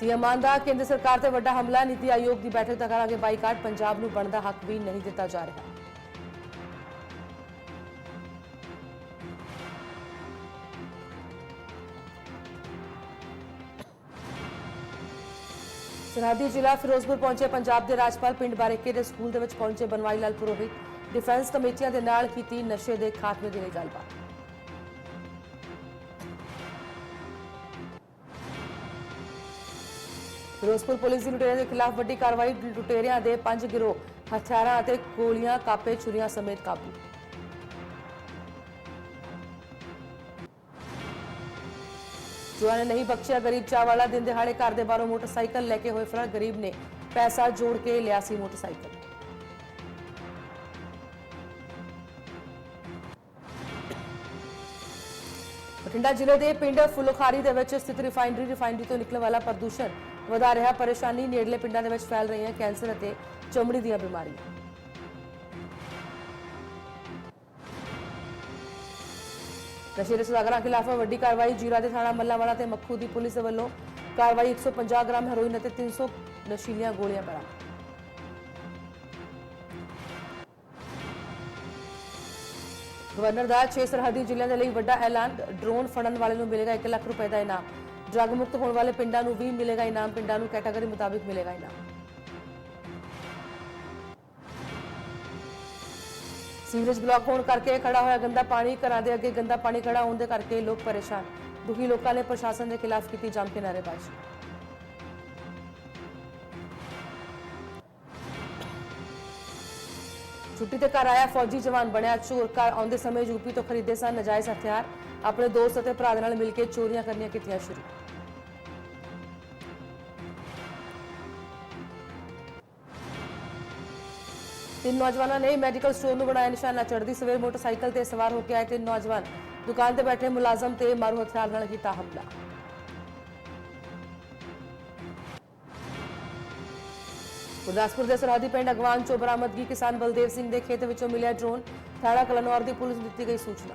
CM ਮਾਨ ਦਾ, ਕੇਂਦਰ ਸਰਕਾਰ ਤੇ ਵੱਡਾ ਹਮਲਾ, ਨੀਤੀ ਆਯੋਗ ਦੀ ਬੈਠਕ ਦਾ ਕਰਾਂਗੇ ਬਾਈਕਾਟ, ਪੰਜਾਬ ਨੂੰ ਬਣਦਾ ਹੱਕ ਵੀ ਨਹੀਂ ਦਿੱਤਾ ਜਾ ਰਿਹਾ। ਸਰਹੱਦੀ ਜ਼ਿਲ੍ਹਾ ਫਿਰੋਜ਼ਪੁਰ ਪਹੁੰਚੇ ਪੰਜਾਬ ਦੇ ਰਾਜਪਾਲ ਪਿੰਡ ਬਾਰੇਕੇ ਦੇ ਸਕੂਲ ਦੇ ਵਿੱਚ ਪਹੁੰਚੇ ਬਨਵਾਰੀ ਲਾਲ ਪੁਰੋਹਿਤ, ਡਿਫੈਂਸ ਕਮੇਟੀਆਂ ਦੇ ਨਾਲ ਕੀਤੀ ਨਸ਼ੇ ਦੇ ਖਾਤਮੇ ਦੇ ਲਈ ਗੱਲਬਾਤ। ਫਿਰੋਜ਼ਪੁਰ ਪੁਲਿਸ ਦੀ ਲੁਟੇਰਿਆਂ ਦੇ ਖਿਲਾਫ ਵੱਡੀ ਕਾਰਵਾਈ ਲੁਟੇਰਿਆਂ ਦੇ ਪੰਜ ਗਿਰੋਹ, ਹਥਿਆਰਾਂ ਅਤੇ ਗੋਲੀਆਂ, ਕਾਪੇ, ਛੁਰੀਆਂ ਸਮੇਤ ਕਾਬੂ। ਚੋਰਾਂ ਨਹੀਂ ਬਖਸ਼ਿਆ, ਗਰੀਬ ਚਾਹ ਦਿਨ ਦਿਹਾੜੇ ਘਰ ਦੇ ਬਾਹਰੋਂ ਮੋਟਰਸਾਈਕਲ ਲੈ ਕੇ ਹੋਏ ਫਰਾਰ, ਗਰੀਬ ਨੇ ਪੈਸਾ ਜੋੜ ਕੇ ਲਿਆ ਸੀ ਮੋਟਰਸਾਈਕਲ। ਬਠਿੰਡਾ ਜ਼ਿਲ੍ਹੇ ਦੇ ਪਿੰਡ ਫੁਲਖਾਰੀ ਦੇ ਵਿੱਚ ਸਥਿਤ ਰਿਫਾਈਨਰੀ ਰਿਫਾਈਨਰੀ ਤੋਂ ਨਿਕਲਣ ਵਾਲਾ ਪ੍ਰਦੂਸ਼ਣ ਵਧਾ ਰਿਹਾ, ਪਰੇਸ਼ਾਨੀ ਨੇੜਲੇ ਪਿੰਡਾਂ ਦੇ ਵਿੱਚ ਫੈਲ ਰਹੀਆਂ ਕੈਂਸਰ ਅਤੇ ਚਮੜੀ ਦੀਆਂ ਬਿਮਾਰੀਆਂ। ਨਸ਼ੇ ਦੇ ਸੁਦਾਗਰਾਂ ਖਿਲਾਫ ਵੱਡੀ ਕਾਰਵਾਈ, ਜੀਰਾ ਦੇ ਥਾਣਾ ਮੱਲਾਵਾਲਾ ਤੇ ਮੱਖੂ ਦੀ ਪੁਲਿਸ ਦੇ ਵੱਲੋਂ ਕਾਰਵਾਈ 150 ਗ੍ਰਾਮ ਹੈਰੋਇਨ ਅਤੇ 300 ਨਸ਼ੀਲੀਆਂ ਗੋਲੀਆਂ ਬਰਾਮਦ। ਗਵਰਨਰ ਦਾ 6 ਸਰਹੱਦੀ ਜ਼ਿਲ੍ਹਿਆਂ ਦੇ ਲਈ ਵੱਡਾ ਐਲਾਨ, ਡਰੋਨ ਫੜਨ ਵਾਲੇ ਨੂੰ ਮਿਲੇਗਾ 1 ਲੱਖ ਰੁਪਏ ਦਾ ਇਨਾਮ। ਡਰੱਗ ਮੁਕਤ ਹੋਣ ਵਾਲੇ ਪਿੰਡਾਂ ਨੂੰ ਵੀ ਮਿਲੇਗਾ ਇਨਾਮ, ਪਿੰਡਾਂ ਨੂੰ ਕੈਟਾਗਰੀ ਮੁਤਾਬਿਕ ਮਿਲੇਗਾ ਇਨਾਮ। ਸੀਵਰੇਜ ਬਲਾਕ ਹੋਣ ਕਰਕੇ ਖੜਾ ਹੋਇਆ ਗੰਦਾ ਪਾਣੀ, ਘਰਾਂ ਦੇ ਅੱਗੇ ਗੰਦਾ ਪਾਣੀ ਖੜਾ ਹੋਣ ਦੇ ਕਰਕੇ ਲੋਕ ਪਰੇਸ਼ਾਨ। ਦੁਖੀ ਲੋਕਾਂ ਨੇ ਪ੍ਰਸ਼ਾਸਨ ਦੇ ਖਿਲਾਫ ਕੀਤੀ ਜੰਮ ਕੇ ਨਾਅਰੇਬਾਜ਼ੀ। ਛੁੱਟੀ ਤੇ ਘਰ ਆਇਆ ਫੌਜੀ ਜਵਾਨ ਬਣਿਆ ਚੋਰ, ਘਰ ਆਉਂਦੇ ਸਮੇਂ ਯੂਪੀ ਤੋਂ ਖਰੀਦੇ ਸਨ ਨਜਾਇਜ਼ ਹਥਿਆਰ। ਆਪਣੇ ਦੋਸਤ ਅਤੇ ਭਰਾ ਦੇ ਨਾਲ ਮਿਲ ਕੇ ਚੋਰੀਆਂ ਕਰਨੀਆਂ ਕੀਤੀਆਂ ਸ਼ੁਰੂ। ਤਿੰਨ ਨੌਜਵਾਨਾਂ ਨੇ ਮੈਡੀਕਲ ਸਟੋਰ ਨੂੰ ਬਣਾਇਆ ਨਿਸ਼ਾਨਾ। ਚੜ੍ਹਦੀ ਸਵੇਰ ਮੋਟਰਸਾਈਕਲ ਤੇ ਸਵਾਰ ਹੋ ਕੇ ਆਏ ਤਿੰਨ ਨੌਜਵਾਨ। ਦੁਕਾਨ ਤੇ ਬੈਠੇ ਮੁਲਾਜ਼ਮ ਤੇ ਮਾਰੂ ਹਥਿਆਰ ਨਾਲ ਕੀਤਾ ਹਮਲਾ। ਗੁਰਦਾਸਪੁਰ ਦੇ ਸਰਹੱਦੀ ਪਿੰਡ ਅਗਵਾਨ ਚੋਂ ਬਰਾਮਦਗੀ ਕਿਸਾਨ ਬਲਦੇਵ ਸਿੰਘ ਦੇ ਖੇਤ ਵਿੱਚੋਂ ਮਿਲਿਆ ਡਰੋਨ। ਥਾਣਾ ਕਲਨੌਰ ਦੀ ਪੁਲਿਸ ਨੂੰ ਦਿੱਤੀ ਗਈ ਸੂਚਨਾ।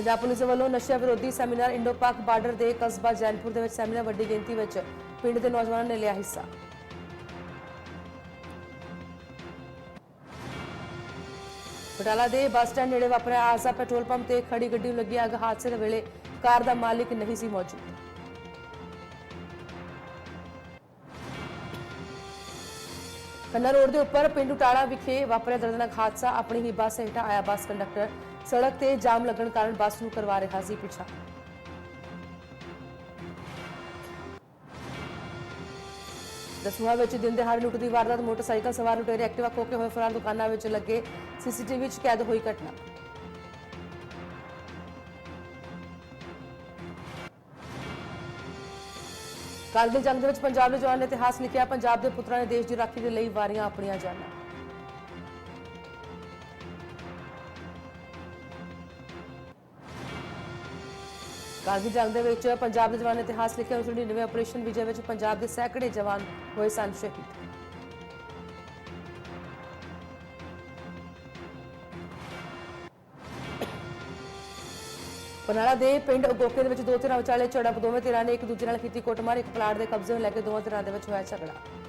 ਪੰਜਾਬ ਪੁਲਿਸ ਵੱਲੋਂ ਨਸ਼ਾ ਵਿਰੋਧੀ ਸੈਮੀਨਾਰ ਇੰਡੋ ਪਾਕ ਬਾਰਡਰ ਦੇ ਕਸਬਾ ਜੈਨਪੁਰ ਦੇ ਵਿੱਚ ਸੈਮੀਨਾਰ ਵੱਡੀ ਗਿਣਤੀ ਵਿੱਚ ਪਿੰਡ ਦੇ ਨੌਜਵਾਨਾਂ ਨੇ ਲਿਆ ਹਿੱਸਾ। ਬਟਾਲਾ ਦੇ ਬੱਸ ਸਟੈਂਡ ਨੇੜੇ ਵਾਪਰਿਆ ਆਸਾ ਪੈਟਰੋਲ ਪੰਪ ਤੇ ਖੜੀ ਗੱਡੀ ਨੂੰ ਲੱਗੀ ਅੱਗ। ਹਾਦਸੇ ਦੇ ਵੇਲੇ ਕਾਰ ਦਾ ਮਾਲਿਕ ਨਹੀਂ ਸੀ ਮੌਜੂਦ। ਖੰਨਾ ਰੋਡ ਦੇ ਉੱਪਰ ਪਿੰਡ ਉਟਾਲਾ ਵਿਖੇ ਵਾਪਰਿਆ ਦਰਦਨਾਕ ਹਾਦਸਾ। ਆਪਣੀ ਹੀ ਬੱਸ ਹੇਠਾਂ ਆਇਆ ਬੱਸ ਕੰਡਕਟਰ ਸੜਕ ਤੇ ਜਾਮ ਲੱਗਣ ਕਾਰਨ ਬੱਸ ਨੂੰ ਕਰਵਾ ਰਿਹਾ ਸੀ ਪਿੱਛਾ। ਦਸੂਹਾ ਵਿੱਚ ਦਿਨ ਦਿਹਾੜੇ ਲੁੱਟ ਦੀ ਵਾਰਦਾਤ, ਮੋਟਰਸਾਈਕਲ ਸਵਾਰ ਲੁਟੇਰੇ ਐਕਟਿਵਾ ਖੋ ਕੇ ਹੋਏ ਫਰਾਰ, ਦੁਕਾਨਾਂ ਵਿੱਚ ਲੱਗੇ ਸੀਸੀਟੀਵੀ ਵਿੱਚ ਕੈਦ ਹੋਈ ਘਟਨਾ। ਕਾਰਗਿਲ ਜੰਗ ਦੇ ਵਿੱਚ ਪੰਜਾਬ ਦੇ ਜਵਾਨ ਨੇ ਇਤਿਹਾਸ ਲਿਖਿਆ, ਪੰਜਾਬ ਦੇ ਪੁੱਤਰਾਂ ਨੇ ਦੇਸ਼ ਦੀ ਰਾਖੀ ਦੇ ਲਈ ਵਾਰੀਆਂ ਆਪਣੀਆਂ ਜਾਨਾਂ। ਕਾਰਗਿਲ ਜੰਗ ਦੇ ਵਿੱਚ ਪੰਜਾਬ ਦੇ ਜਵਾਨ ਨੇ ਇਤਿਹਾਸ ਲਿਖਿਆ 1999 ਆਪਰੇਸ਼ਨ ਵਿਜੇ ਵਿੱਚ ਪੰਜਾਬ ਦੇ ਸੈਂਕੜੇ ਜਵਾਨ ਹੋਏ ਸਨ ਸ਼ਹੀਦ। ਪਨਾਲਾ ਦੇ ਪਿੰਡ ਅਗੋਕੇ ਦੇ ਵਿੱਚ ਦੋ ਧਿਰਾਂ ਵਿਚਾਲੇ ਝੜਪ, ਦੋਵੇਂ ਧਿਰਾਂ ਨੇ ਇੱਕ ਦੂਜੇ ਨਾਲ ਕੀਤੀ ਕੁੱਟਮਾਰ, ਇੱਕ ਪਲਾਟ ਦੇ ਕਬਜ਼ੇ ਨੂੰ ਲੈ ਕੇ ਦੋਵਾਂ ਧਿਰਾਂ ਦੇ ਵਿੱਚ ਹੋਇਆ ਝਗੜਾ।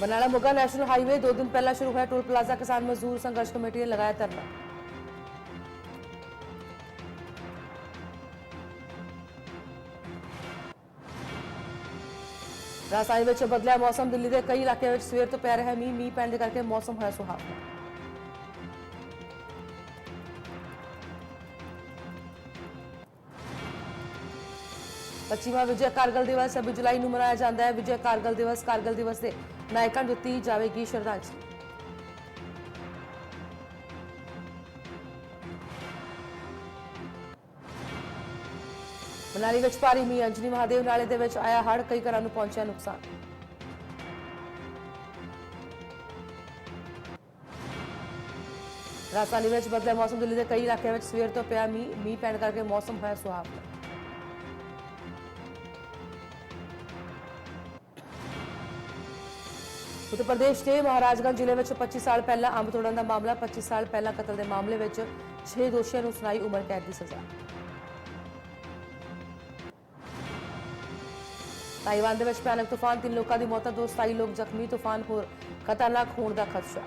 ਬਨਾਲਾ ਮੋਗਾ ਨੈਸ਼ਨਲ ਹਾਈਵੇ ਦੋ ਦਿਨ ਪਹਿਲਾਂ ਸ਼ੁਰੂ ਹੋਇਆ ਟੋਲ ਪਲਾਜ਼ਾ ਕਿਸਾਨ ਮਜ਼ਦੂਰ ਸੰਘਰਸ਼ ਕਮੇਟੀ ਨੇ ਲਗਾਇਆ ਧਰਨਾ ਰਾਜਧਾਨੀ ਵਿੱਚ ਬਦਲਿਆ ਮੌਸਮ ਦਿੱਲੀ ਦੇ ਕਈ ਇਲਾਕਿਆਂ ਵਿੱਚ ਸਵੇਰ ਤੋਂ ਪੈ ਰਿਹਾ ਮੀਂਹ ਮੀਂਹ ਪੈਣ ਦੇ ਕਰਕੇ ਮੌਸਮ ਹੋਇਆ ਸੁਹਾਵਣਾ ਪੱਚੀਵਾਂ ਵਿਜੇ ਕਾਰਗਲ ਦਿਵਸ 26 ਜੁਲਾਈ ਨੂੰ ਮਨਾਇਆ ਜਾਂਦਾ ਹੈ ਵਿਜੇ ਕਾਰਗਲ ਦਿਵਸ ਕਾਰਗਲ ਦਿਵਸ ਦੇ ਨਾਇਕਾਂ ਨੂੰ ਦਿੱਤੀ ਜਾਵੇਗੀ ਸ਼ਰਧਾਂਜਲੀ। ਮਨਾਲੀ ਵਿੱਚ ਭਾਰੀ ਮੀਂਹ, ਅੰਜਨੀ ਮਹਾਦੇਵ ਨਾਲੇ ਦੇ ਵਿੱਚ ਆਇਆ ਹੜ੍ਹ, ਕਈ ਘਰਾਂ ਨੂੰ ਪਹੁੰਚਿਆ ਨੁਕਸਾਨ। ਰਾਜਧਾਨੀ ਵਿੱਚ ਬਦਲਿਆ ਮੌਸਮ, ਦਿੱਲੀ ਦੇ ਕਈ ਇਲਾਕਿਆਂ ਵਿੱਚ ਸਵੇਰ ਤੋਂ ਪਿਆ ਮੀਂਹ ਮੀਂਹ ਪੈਣ ਕਰਕੇ ਮੌਸਮ ਹੋਇਆ ਸੁਹਾਵਣਾ। ਉੱਤਰ ਪ੍ਰਦੇਸ਼ ਦੇ ਮਹਾਰਾਜਗੰਜ ਜ਼ਿਲ੍ਹੇ ਵਿੱਚ 25 ਸਾਲ ਪਹਿਲਾਂ ਅੰਬ ਤੋੜਨ ਦਾ ਮਾਮਲਾ 25 ਸਾਲ ਪਹਿਲਾਂ ਕਤਲ ਦੇ ਮਾਮਲੇ ਵਿੱਚ 6 ਦੋਸ਼ੀਆਂ ਨੂੰ ਸੁਣਾਈ ਉਮਰ ਕੈਦ ਦੀ ਸਜ਼ਾ। ਤਾਈਵਾਨ ਦੇ ਵਿੱਚ ਭਿਆਨਕ ਤੂਫਾਨ, ਤਿੰਨ ਲੋਕਾਂ ਦੀ ਮੌਤ, ਦੋ ਸਤਾਈ ਲੋਕ ਜ਼ਖਮੀ, ਤੂਫਾਨ ਹੋਰ ਖਤਰਨਾਕ ਹੋਣ ਦਾ ਖਦਸ਼ਾ।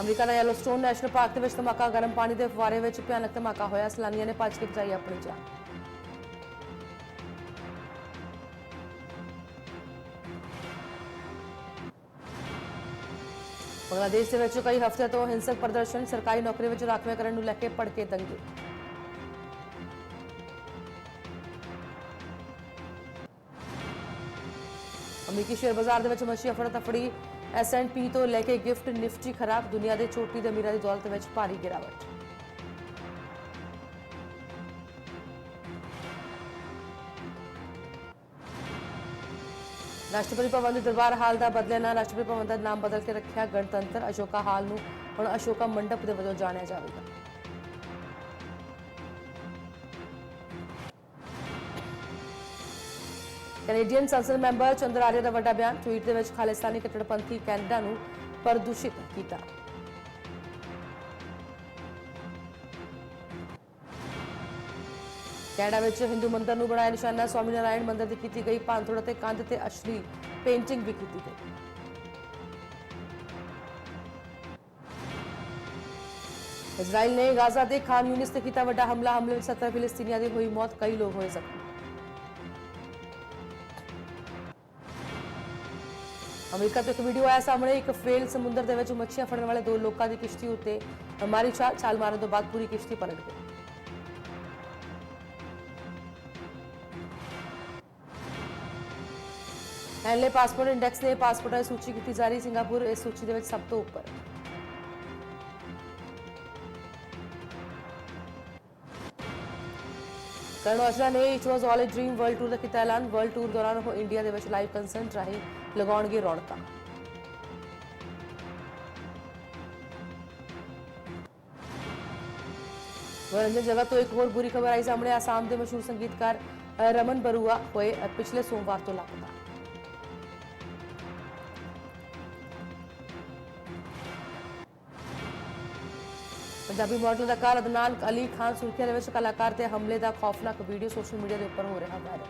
ਅਮਰੀਕਾ ਦਾ ਯੈਲੋਸਟੋਨ ਨੈਸ਼ਨਲ ਪਾਰਕ ਦੇ ਵਿੱਚ ਧਮਾਕਾ, ਗਰਮ ਪਾਣੀ ਦੇ ਫੁਆਰੇ ਵਿੱਚ ਭਿਆਨਕ ਧਮਾਕਾ ਹੋਇਆ। ਸੈਲਾਨੀਆਂ ਨੇ ਭੱਜ ਕੇ ਬਚਾਈ ਆਪਣੀ ਜਾਨ। ਬੰਗਲਾਦੇਸ਼ ਦੇ ਵਿੱਚ ਕਈ ਹਫ਼ਤਿਆਂ ਤੋਂ ਹਿੰਸਕ ਪ੍ਰਦਰਸ਼ਨ, ਸਰਕਾਰੀ ਨੌਕਰੀ ਵਿੱਚ ਰਾਖਵੇਂਕਰਨ ਨੂੰ ਲੈ ਕੇ ਭੜਕੇ ਦੰਗੇ। ਅਮਰੀਕੀ ਸ਼ੇਅਰ ਬਾਜ਼ਾਰ ਦੇ ਵਿੱਚ ਮੱਛੀ ਅਫੜਾ ਤਫੜੀ ਐਸਐਨਪੀ ਤੋਂ ਲੈ ਕੇ ਗਿਫਟ ਨਿਫਟੀ ਖਰਾਬ, ਦੁਨੀਆ ਦੇ ਚੋਟੀ ਦੇ ਅਮੀਰਾਂ ਦੀ ਦੌਲਤ ਵਿੱਚ ਭਾਰੀ ਗਿਰਾਵਟ। ਰਾਸ਼ਟਰਪਤੀ ਭਵਨ ਦੇ ਦਰਬਾਰ ਹਾਲ ਦਾ ਬਦਲਿਆ ਨਾ, ਰਾਸ਼ਟਰਪਤੀ ਭਵਨ ਦਾ ਨਾਮ ਬਦਲ ਕੇ ਰੱਖਿਆ ਗਣਤੰਤਰ। ਅਸ਼ੋਕਾ ਹਾਲ ਨੂੰ ਹੁਣ ਅਸ਼ੋਕਾ ਮੰਡਪ ਦੇ ਵਜੋਂ ਜਾਣਿਆ ਜਾਵੇਗਾ। ਕੈਨੇਡੀਅਨ ਸੰਸਦ ਮੈਂਬਰ ਚੰਦਰ ਆਰੀਆ ਦਾ ਵੱਡਾ ਬਿਆਨ ਟਵੀਟ ਦੇ ਵਿੱਚ ਖਾਲਿਸਤਾਨੀ ਕੱਟੜਪੰਥੀ ਕੈਨੇਡਾ ਨੂੰ ਪ੍ਰਦੂਸ਼ਿਤ ਕੀਤਾ। ਕੈਨੇਡਾ ਵਿੱਚ ਹਿੰਦੂ ਮੰਦਰ ਨੂੰ ਬਣਾਇਆ ਨਿਸ਼ਾਨਾ, ਸਵਾਮੀ ਨਾਰਾਇਣ ਮੰਦਰ ਦੀ ਕੀਤੀ ਗਈ ਭਾਂਤੋੜ ਅਤੇ ਕੰਧ ਤੇ ਅਸ਼ਲੀ ਪੇਂਟਿੰਗ ਵੀ ਕੀਤੀ ਗਈ। ਇਜ਼ਰਾਈਲ ਨੇ ਗਾਜ਼ਾ ਦੇ ਖਾਨ ਯੂਨਿਸ ਤੇ ਕੀਤਾ ਵੱਡਾ ਹਮਲਾ, ਹਮਲੇ ਵਿੱਚ 70 ਫਿਲਿਸਤੀਨੀਆਂ ਦੀ ਹੋਈ ਮੌਤ, ਕਈ ਲੋਕ ਹੋਏ ਜ਼ਖਮੀ। ਅਮਰੀਕਾ ਤੋਂ ਇੱਕ ਵੀਡੀਓ ਆਇਆ ਸਾਹਮਣੇ, ਇੱਕ ਫੇਲ ਸਮੁੰਦਰ ਦੇ ਵਿੱਚ ਮੱਛੀਆਂ ਫੜਨ ਵਾਲੇ ਦੋ ਲੋਕਾਂ ਦੀ ਕਿਸ਼ਤੀ ਉੱਤੇ ਮਾਰੀ ਛਾਲ ਮਾਰਨ ਤੋਂ ਬਾਅਦ ਪੂਰੀ ਕਿਸ਼ਤੀ ਪਲਟ ਗਈ। ਐਨਲੇ ਪਾਸਪੋਰਟ ਇੰਡੈਕਸ ਨੇ ਪਾਸਪੋਰਟਾਂ ਦੀ ਸੂਚੀ ਕੀਤੀ ਜਾ ਰਹੀ ਸਿੰਗਾਪੁਰ ਇਸ ਸੂਚੀ ਦੇ ਵਿੱਚ ਸਭ ਤੋਂ ਉੱਪਰ। ਕਰਨ ਔਜਲਾ ਨੇ it was all a dream world tour ਦਾ ਕੀਤਾ ਐਲਾਨ। ਵਰਲਡ ਟੂਰ ਦੌਰਾਨ ਉਹ ਇੰਡੀਆ ਦੇ ਵਿੱਚ ਲਾਈਵ ਕੰਸਰਟ ਰਾਹੀਂ ਲਗਾਉਣਗੇ ਰੌਣਕਾਂ। ਮਨੋਰੰਜਨ ਜਗਤ ਤੋਂ ਇੱਕ ਹੋਰ ਬੁਰੀ ਖਬਰ ਆਈ ਸਾਹਮਣੇ। ਆਸਾਮ ਦੇ ਮਸ਼ਹੂਰ ਸੰਗੀਤਕਾਰ ਰਮਨ ਬਰੂਆ ਹੋਏ ਪਿਛਲੇ ਸੋਮਵਾਰ ਤੋਂ ਲਾਪਤਾ। ਪੰਜਾਬੀ ਮਾਡਲ ਦਾ ਅਦਾਕਾਰ ਅਦਨਾਨ ਅਲੀ ਖਾਨ ਸੁਰਖੀਆਂ ਦੇ ਵਿੱਚ ਕਲਾਕਾਰ ਤੇ ਹਮਲੇ ਦਾ ਖੌਫਨਾਕ ਵੀਡੀਓ ਸੋਸ਼ਲ ਮੀਡੀਆ ਦੇ ਉੱਪਰ ਹੋ ਰਿਹਾ ਵਾਇਰਲ।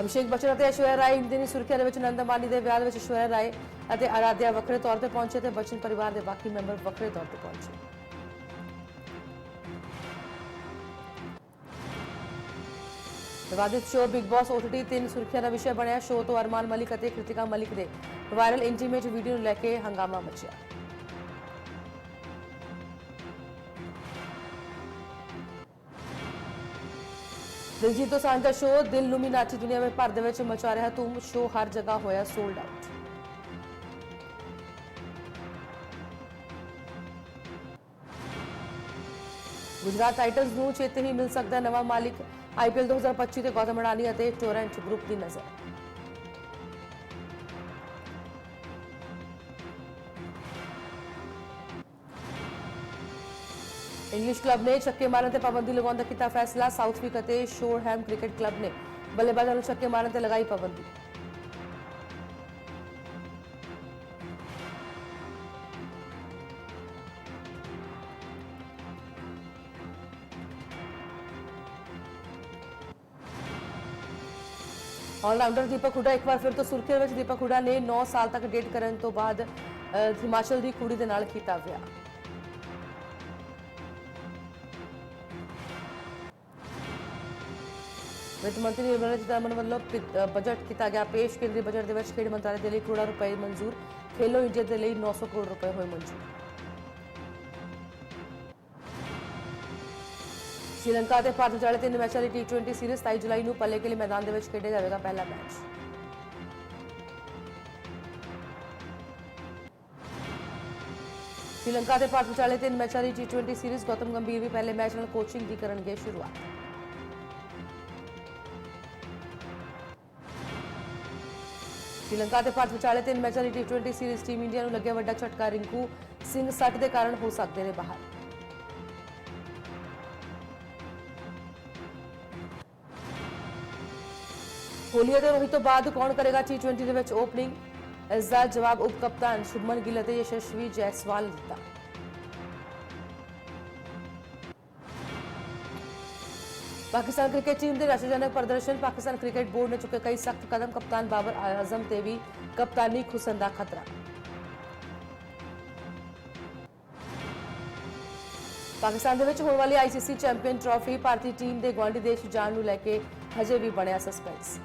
ਅਭਿਸ਼ੇਕ ਬੱਚਨ ਅਤੇ ਐਸ਼ਵਰਿਆ ਰਾਏ ਇੰਡੀਅਨ ਦੀ ਸੁਰਖੀਆਂ ਦੇ ਵਿੱਚ ਨੰਦ ਅੰਬਾਨੀ ਦੇ ਵਿਆਹ ਦੇ ਵਿੱਚ ਐਸ਼ਵਰਿਆ ਰਾਏ ਅਤੇ ਆਰਾਧਿਆ ਵੱਖਰੇ ਤੌਰ ਤੇ ਪਹੁੰਚੇ ਤੇ ਬੱਚਨ ਪਰਿਵਾਰ ਦੇ ਬਾਕੀ ਮੈਂਬਰ ਵੱਖਰੇ ਤੌਰ ਤੇ ਪਹੁੰਚੇ। ਵਿਵਾਦਿਤ ਸ਼ੋਅ ਬਿਗ ਬਾਸ OTT ਤਿੰਨ ਸੁਰੱਖਿਆ ਦਾ ਵਿਸ਼ਾ ਬਣਿਆ। ਸ਼ੋਅ ਤੋਂ ਅਰਮਾਨ ਮਲਿਕ ਅਤੇ ਕ੍ਰਿਤਿਕਾ ਮਲਿਕ ਦੇ ਵਾਇਰਲ ਇੰਟੀਮੇਟ ਵੀਡੀਓ ਨੂੰ ਲੈ ਕੇ ਹੰਗਾਮਾ ਮਚਿਆ। ਦਿਲਜੀਤ ਦੋਸਾਂਝ ਦਾ ਸ਼ੋਅ ਦਿਲ ਲੁਮੀਨਾਟੀ ਦੁਨੀਆ ਵਿੱਚ ਭਰ ਦੇ ਵਿੱਚ ਮਚਾ ਰਿਹਾ। ਧੂਮ ਸ਼ੋਅ ਹਰ ਜਗ੍ਹਾ ਹੋਇਆ ਸੋਲਡ ਆਊਟ ਗੁਜਰਾਤ ਟਾਈਟਨਸ ਨੂੰ ਛੇਤੀ ਹੀ ਮਿਲ ਸਕਦਾ ਨਵਾਂ ਮਾਲਿਕ। ਆਈਪੀਐਲ 2025 ਤੇ ਗੌਤਮ ਅਡਾਨੀ ਅਤੇ ਟੋਰੈਂਟ ਗਰੁੱਪ ਦੀ ਨਜ਼ਰ। ਇੰਗਲਿਸ਼ ਕਲੱਬ ਨੇ ਛੱਕੇ ਮਾਰਨ ਤੇ ਪਾਬੰਦੀ ਲਗਾਉਣ ਦਾ ਕੀਤਾ ਫੈਸਲਾ। ਸਾਊਥਵਿਕ ਅਤੇ ਸ਼ੋਰਹੈਮ ਕ੍ਰਿਕਟ ਕਲੱਬ ਨੇ ਬੱਲੇਬਾਜ਼ਾਂ ਨੂੰ ਛੱਕੇ ਮਾਰਨ ਤੇ ਲਗਾਈ ਪਾਬੰਦੀ। ਆਲਰਾਊਂਡਰ ਦੀਪਕ ਹੁਡਾ ਇੱਕ ਵਾਰ ਫਿਰ ਤੋਂ ਸੁਰਖੀਆਂ ਵਿੱਚ ਦੀਪਕ ਹੁਡਾ ਨੇ 9 ਸਾਲ ਤੱਕ ਡੇਟ ਕਰਨ ਤੋਂ ਬਾਅਦ ਹਿਮਾਚਲ ਦੀ ਕੁੜੀ ਦੇ ਨਾਲ ਕੀਤਾ ਵਿਆਹ। ਵਿੱਤ ਮੰਤਰੀ ਨਿਰਮਲਾ ਸੀਤਾਰਮਨ ਵੱਲੋਂ ਬਜਟ ਕੀਤਾ ਗਿਆ ਪੇਸ਼, ਕੇਂਦਰੀ ਬਜਟ ਦੇ ਵਿੱਚ ਖੇਡ ਮੰਤਰਾਲੇ ਦੇ ਲਈ ਕਰੋੜਾਂ ਰੁਪਏ ਮਨਜ਼ੂਰ ਖੇਲੋ ਇੰਡੀਆ ਦੇ ਲਈ 900 ਕਰੋੜ ਰੁਪਏ ਹੋਏ ਮਨਜ਼ੂਰ ਸ਼੍ਰੀਲੰਕਾ ਤੇ ਭਾਰਤ ਵਿਚਾਲੇ ਤਿੰਨ ਮੈਚਾਂ ਦੀ ਟੀ20 ਸੀਰੀਜ਼ 27 ਜੁਲਾਈ ਨੂੰ ਪੱਲੇ ਕੇ ਲਈ ਮੈਦਾਨ ਦੇ ਵਿੱਚ ਖੇਡਿਆ ਜਾਵੇਗਾ ਪਹਿਲਾ ਮੈਚ। ਸ਼੍ਰੀਲੰਕਾ ਤੇ ਭਾਰਤ ਵਿਚਾਲੇ ਤਿੰਨ ਮੈਚਾਂ ਦੀ ਟੀ20 ਸੀਰੀਜ਼ ਗੌਤਮ ਗੰਭੀਰ ਵੀ ਪਹਿਲੇ ਮੈਚ ਨਾਲ ਕੋਚਿੰਗ ਦੀ ਕਰਨਗੇ ਸ਼ੁਰੂਆਤ। ਸ਼੍ਰੀਲੰਕਾ ਤੇ ਭਾਰਤ ਵਿਚਾਲੇ ਤਿੰਨ ਮੈਚਾਂ ਦੀ ਟੀ20 ਸੀਰੀਜ਼ ਟੀਮ ਇੰਡੀਆ ਨੂੰ ਲੱਗਿਆ ਵੱਡਾ ਝਟਕਾ, ਰਿੰਕੂ ਸਿੰਘ ਸੱਟ ਦੇ ਕਾਰਨ ਹੋ ਸਕਦੇ ਨੇ ਬਾਹਰ। ਕੋਹਲੀ ਅਤੇ ਰੋਹਿਤ ਤੋਂ ਬਾਅਦ ਕੌਣ ਕਰੇਗਾ ਟੀ20 ਦੇ ਵਿੱਚ ਓਪਨਿੰਗ ਇਸ ਦਾ ਜਵਾਬ ਉਪ ਕਪਤਾਨ ਸ਼ੁਭਮਨ ਗਿੱਲ ਅਤੇ ਯਸ਼ਸਵੀ ਜੈਸਵਾਲ ਨੇ ਦਿੱਤਾ। ਪਾਕਿਸਤਾਨ ਕ੍ਰਿਕਟ ਟੀਮ ਦੇ ਨਿਰਾਸ਼ਾਜਨਕ ਪ੍ਰਦਰਸ਼ਨ ਪਾਕਿਸਤਾਨ ਕ੍ਰਿਕਟ ਬੋਰਡ ਨੇ ਚੁੱਕੇ ਕਈ ਸਖਤ ਕਦਮ ਕਪਤਾਨ ਬਾਬਰ ਆਜ਼ਮ ਤੇ ਵੀ ਕਪਤਾਨੀ ਖੁਸਨ ਦਾ ਖਤਰਾ। ਪਾਕਿਸਤਾਨ ਦੇ ਵਿੱਚ ਹੋਣ ਵਾਲੀ ਆਈਸੀਸੀ ਚੈਂਪੀਅਨ ਟਰਾਫੀ ਭਾਰਤੀ ਟੀਮ ਦੇ ਗਵਾਂਢੀ ਦੇਸ਼ ਜਾਣ ਨੂੰ ਲੈ ਕੇ ਹਜੇ ਵੀ ਬਣਿਆ ਸਸਪੈਂਸ